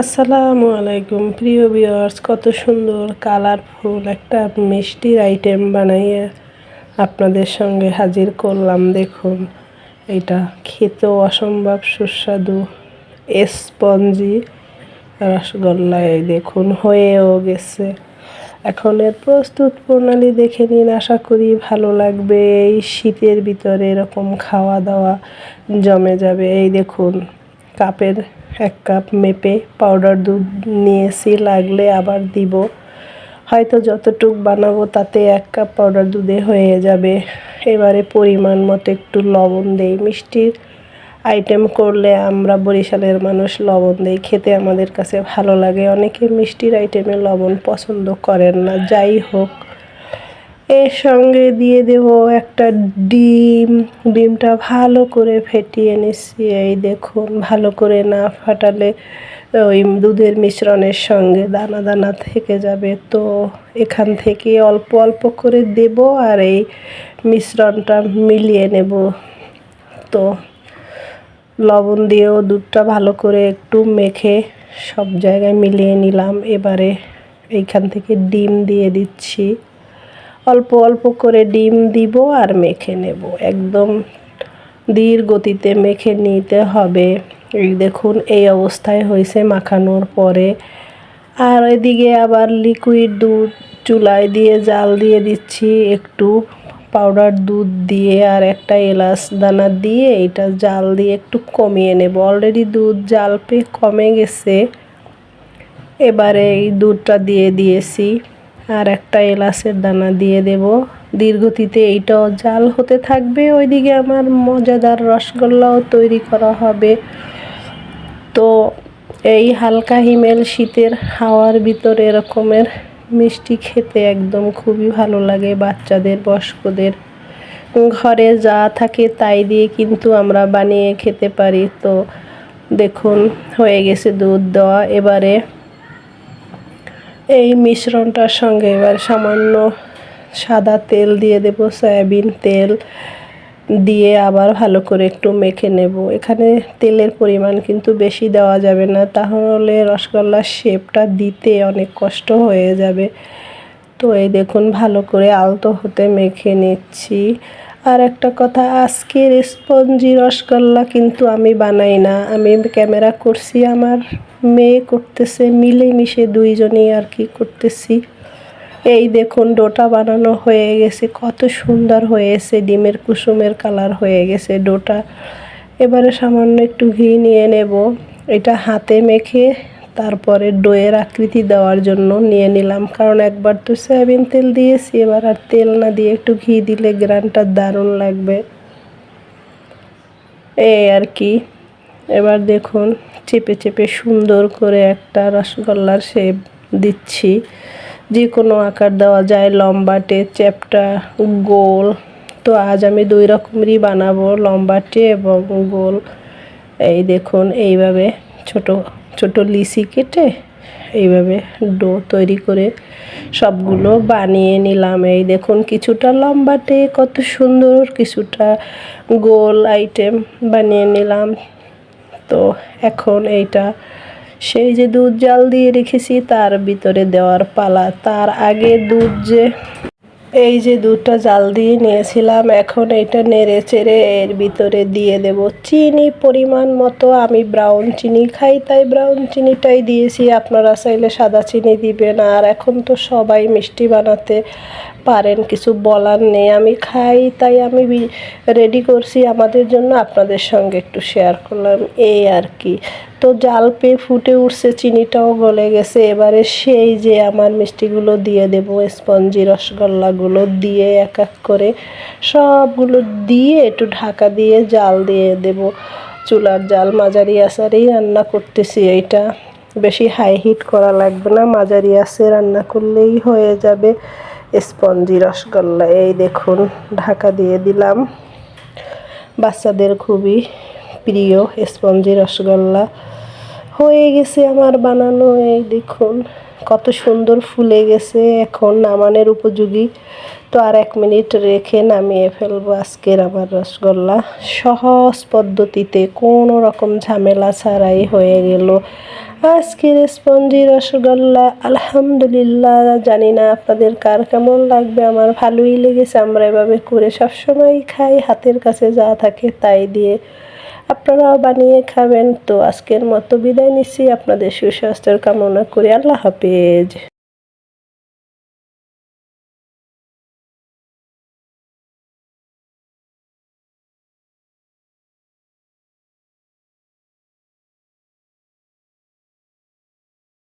আসসালামু আলাইকুম। প্রিয় ভিউয়ার্স, কত সুন্দর, কালারফুল একটা মিষ্টির আইটেম বানাইয়ে আপনাদের সঙ্গে হাজির করলাম। দেখুন, এটা খেতেও অসম্ভব সুস্বাদু স্পঞ্জি রসগোল্লা এই দেখুন, হয়েও গেছে। এখন এর প্রস্তুত প্রণালী দেখে নিন, আশা করি ভালো লাগবে। এই শীতের ভিতরে এরকম খাওয়া দাওয়া জমে যাবে। এই দেখুন, কাপের এক কাপ মেপে পাউডার দুধ নিয়েছি, লাগলে আবার দিব। হয়তো যতটুক বানাবো তাতে এক কাপ পাউডার দুধে হয়ে যাবে। এবারে পরিমাণ মতো একটু লবণ দেই। মিষ্টির আইটেম করলে আমরা বরিশালের মানুষ লবণ দেই। খেতে আমাদের কাছে ভালো লাগে। অনেকে মিষ্টির আইটেমে লবণ পছন্দ করেন না। যাই হোক এর সঙ্গে দিয়ে দেব একটা ডিম। ডিমটা ভালো করে ফেটিয়ে নিচ্ছি। এই দেখুন, ভালো করে না ফাটালে ওই দুধের মিশ্রণের সঙ্গে দানা দানা থেকে যাবে। তো এখান থেকে অল্প অল্প করে দেব আর এই মিশ্রণটা মিলিয়ে নেব। তো লবণ দিয়েও দুধটা ভালো করে একটু মেখে সব জায়গায় মিলিয়ে নিলাম। এবারে এইখান থেকে ডিম দিয়ে দিচ্ছি। অল্প অল্প করে ডিম দিব আর মেখে নেব। একদম ধীর গতিতে মেখে নিতে হবে। দেখুন, এই অবস্থায় হয়েছে মাখানোর পরে। আর এদিকে আবার লিকুইড দুধ চুলায় দিয়ে জাল দিয়ে দিচ্ছি, একটু পাউডার দুধ দিয়ে আর একটা এলাচ দানা দিয়ে এটা জাল দিয়ে একটু কমিয়ে নেব। অলরেডি দুধ জাল পেয়ে কমে গেছে। এবারে এই দুধটা দিয়ে দিয়েছি। আর একটা এলাচের দানা দিয়ে দেব। দীর্ঘতিতে এইটাও জাল হতে থাকবে। ওইদিকে আমার মজাদার রসগোল্লাও তৈরি করা হবে। তো এই হালকা হিমেল শীতের হাওয়ার ভিতরে এরকমের মিষ্টি খেতে একদম খুবই ভালো লাগে বাচ্চাদের, বয়স্কদের। ঘরে যা থাকে তাই দিয়ে কিন্তু আমরা বানিয়ে খেতে পারি। তো দেখুন, হয়ে গেছে দুধ দেওয়া। এবারে এই মিশ্রণটার সঙ্গে এবার সামান্য সাদা তেল দিয়ে দেব, সয়াবিন তেল দিয়ে আবার ভালো করে একটু মেখে নেব। এখানে তেলের পরিমাণ কিন্তু বেশি দেওয়া যাবে না, তাহলে রসগোল্লার শেপটা দিতে অনেক কষ্ট হয়ে যাবে। তো এই দেখুন, ভালো করে আলতো হতে মেখে নিচ্ছি। আর একটা কথা, আজকের স্পঞ্জি রসগোল্লা কিন্তু আমি বানাই না, আমি ক্যামেরা করছি আমার মেয়ে করতেছে, মিলেমিশে দুইজনেই আর কি করতেছি। এই দেখুন, ডোটা বানানো হয়ে গেছে, কত সুন্দর হয়েছে, ডিমের কুসুমের কালার হয়ে গেছে ডোটা। এবারে সামান্য একটু ঘি নিয়ে নেব, এটা হাতে মেখে তারপরে ডোয়ের আকৃতি দেওয়ার জন্য নিয়ে নিলাম। কারণ একবার তো সয়াবিন তেল দিয়েছি, এবার আর তেল না দিয়ে একটু ঘি দিলে গ্রানটা দারুণ লাগবে। এই আর কি। এবার দেখুন, চেপে চেপে সুন্দর করে একটা রসগোল্লার শেপ দিচ্ছি। যে কোনো আকার দেওয়া যায় লম্বাটে চ্যাপটা গোল। তো আজ আমি দুই রকমেরই বানাবো লম্বাটে এবং গোল। এই দেখুন, এইভাবে ছোট ছোট লিসি কেটে এইভাবে ডো তৈরি করে সবগুলো বানিয়ে নিলাম। এই দেখুন, কিছুটা লম্বাটে কত সুন্দর, কিছুটা গোল আইটেম বানিয়ে নিলাম। তো এখন এইটা। সেই যে দুধ জাল দিয়ে রেখেছি, তার ভিতরে দেওয়ার পালা। তার আগে দুধ যে, এই যে দুধটা জাল দিয়ে নিয়েছিলাম, এখন এটা নেড়ে চেড়ে এর ভিতরে দিয়ে দেব। চিনি পরিমাণ মতো, আমি ব্রাউন চিনি খাই, তাই ব্রাউন চিনিটাই দিয়েছি। আপনারা চাইলে সাদা চিনি দিবেন। আর এখন তো সবাই মিষ্টি বানাতে পারেন, কিছু বলার নেই। আমি খাই, তাই আমি রেডি করছি আমাদের জন্য আপনাদের সঙ্গে একটু শেয়ার করলাম। এই আর কি। তো জাল পেয়ে ফুটে উঠছে, চিনিটাও গলে গেছে। এবারে সেই যে আমার মিষ্টিগুলো দিয়ে দেব, স্পঞ্জি, রসগোল্লাগুলো দিয়ে এক এক করে সবগুলো দিয়ে একটু ঢাকা দিয়ে জাল দিয়ে দেব। চুলার জাল, মাঝারি আসারেই রান্না করতেছি এইটা। বেশি হাই হিট করা লাগবে না, মাঝারি আসে রান্না করলেই হয়ে যাবে। স্পঞ্জি রসগোল্লা, এই দেখুন, ঢাকা দিয়ে দিলাম। বাচ্চাদের খুবই প্রিয় স্পঞ্জি রসগোল্লা। হয়ে গেছে আমার বানানো, এই দেখুন। কত সুন্দর ফুলে গেছে এখন নামানোর উপযোগী। তো আর এক মিনিট রেখে নামিয়ে ফেলব আজকের আমার রসগোল্লা। সহজ পদ্ধতিতে কোনো রকম ঝামেলা ছাড়াই হয়ে গেল। আজকের স্পঞ্জি রসগোল্লা, আলহামদুলিল্লাহ। জানি না আপনাদের কার কেমন লাগবে, আমার ভালোই লেগেছে। আমরা এভাবে করে সবসময় খাই, হাতের কাছে যা থাকে তাই দিয়ে। আপনারাও বানিয়ে খাবেন। তো আজকের মতো বিদায় নিচ্ছি। আপনাদের সুস্বাস্থ্যের কামনা করি। আল্লাহ হাফেজ।